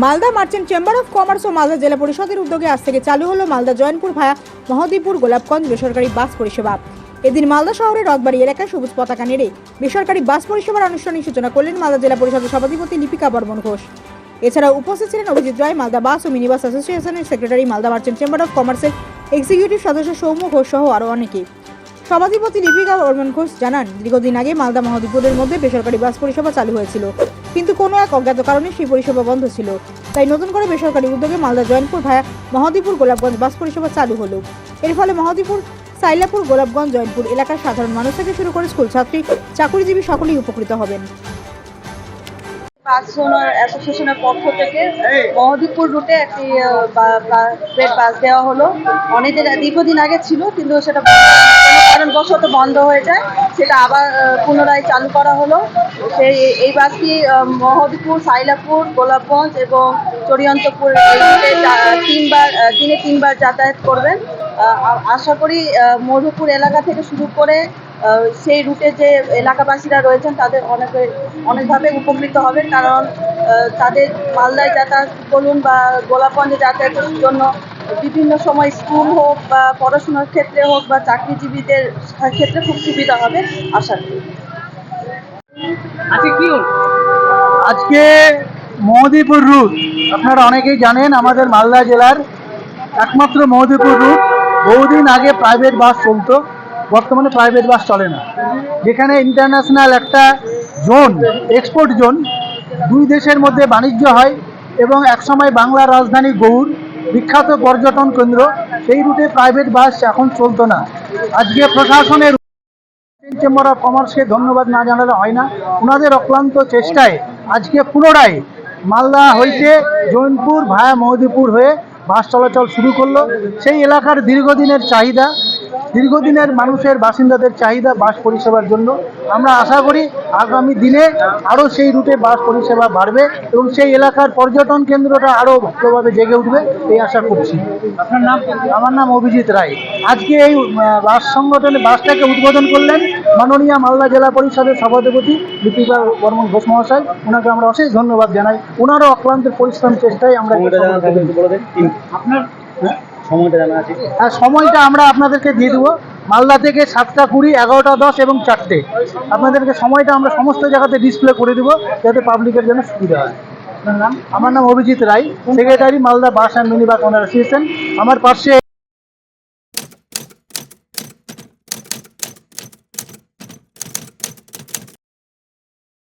Malda merchant chamber of commerce ও মালদা জেলা পরিষদের উদ্যোগে আজ থেকে চালু হলো মালদা জয়নপুর ভায়া মহাদীপুর গোলাপগঞ্জ বেসরকারি বাস পরিষেবা। এদিন মালদা শহরের রথবাড়ি এলাকায় সবুজ পতাকা নেড়ে বেসরকারি বাস পরিষেবার আনুষ্ঠানিক সূচনা করলেন মালদা জেলা পরিষদের সভাধিপতি লিপিকা বর্মন ঘোষ। এছাড়াও উপস্থিত ছিলেন অভিজিৎ রায়, মালদা বাস ও মিনি বাস অ্যাসোসিয়েশনের secretary Malda merchant chamber of কমার্সের এক্সিকিউটিভ সদস্য সৌম্য ঘোষ সহ আরও অনেকে সভাধিপতি লিপিকা বর্মন ঘোষ জানান, দীর্ঘদিন আগে মালদা মহাদীপুরের মধ্যে বেসরকারি বাস পরিষেবা চালু হয়েছিল। কিন্তু কোনো এক অজ্ঞাত কারণে সেই পরিষেবা বন্ধ ছিল। তাই নতুন করে বেসরকারি উদ্যোগে মালদা জয়নপুর ভায়া মহাদীপুর গোলাপগঞ্জ বাস পরিষেবা চালু হলো। এর ফলে মহাদীপুর সাইলাপুর, গোলাপগঞ্জ জয়নপুর এলাকার সাধারণ মানুষ থেকে শুরু করে স্কুল ছাত্রী, চাকরিজীবী সকলেই উপকৃত হবেন। বাস অ্যাসোসিয়েশনের পক্ষ থেকে মহদীপুর রুটে একটি রেড বাস দেওয়া হলো। অনেকদিন, দীর্ঘদিন আগে ছিল, কিন্তু সেটা কারণবশত বন্ধ হয়ে যায়। সেটা আবার পুনরায় চালু করা হলো। সেই, এই বাসটি মহদীপুর, সাইলাপুর, গোলাপগঞ্জ এবং চরিয়ন্তপুর তিনবার দিনে তিনবার যাতায়াত করবেন। আশা করি মধুপুর এলাকা থেকে শুরু করে সেই রুটে যে এলাকাবাসীরা রয়েছেন, তাদের অনেকে অনেকভাবে উপকৃত হবেন। কারণ তাদের মালদায় যাতায়াত বলুন বা গোলাপগঞ্জে যাতায়াতের জন্য বিভিন্ন সময় স্কুল হোক বা পড়াশোনার ক্ষেত্রে হোক বা চাকরিজীবীদের ক্ষেত্রে খুব সুবিধা হবে, আশা করি। আজকে কি আজকে মহদীপুর রুট, আপনারা অনেকেই জানেন আমাদের মালদা জেলার একমাত্র মহদীপুর রুট। বহুদিন আগে প্রাইভেট বাস চলতো। বর্তমানে প্রাইভেট বাস চলে না। যেখানে ইন্টারন্যাশনাল একটা জোন এক্সপোর্ট জোন দুই দেশের মধ্যে বাণিজ্য হয় এবং একসময় বাংলার রাজধানী গৌড় বিখ্যাত পর্যটন কেন্দ্র, সেই রুটে প্রাইভেট বাস এখন চলতো না। আজকে প্রশাসনের চেম্বার অফ কমার্সকে ধন্যবাদ না জানালে হয় না। ওনাদের অক্লান্ত চেষ্টায় আজকে পুনরায় মালদা হইতে জৈনপুর ভায়া মহদীপুর হয়ে বাস চলাচল শুরু করল। সেই এলাকার দীর্ঘদিনের চাহিদা দীর্ঘদিনের মানুষের বাসিন্দাদের চাহিদা বাস পরিষেবার জন্য আমরা আশা করি আগামী দিনে আরও সেই রুটে বাস পরিষেবা বাড়বে এবং সেই এলাকার পর্যটন কেন্দ্রটা আরও ভালোভাবে জেগে উঠবে এই আশা করছি। আপনার নাম? আমার নাম অভিজিৎ রায়। আজকে এই বাস সংগঠনে বাসটাকে উদ্বোধন করলেন মাননীয় মালদা জেলা পরিষদের সভাধিপতি লিপিকা বর্মন ঘোষ মহাশয়। ওনাকে আমরা অশেষ ধন্যবাদ জানাই। ওনারও অক্লান্ত পরিশ্রম চেষ্টায় আমরা আপনার সময়টা জানা আছে? আর সময়টা আমরা আপনাদেরকে দিয়ে দেবো। মালদা থেকে সাতটা কুড়ি এগারোটা দশ এবং চারটে। আপনাদেরকে সময়টা আমরা সমস্ত জায়গাতে ডিসপ্লে করে দেবো যাতে পাবলিকের জন্য সুবিধা হয়। আমার নাম Abhijit Roy secretary Malda bus and mini bus owner association আমার পাশে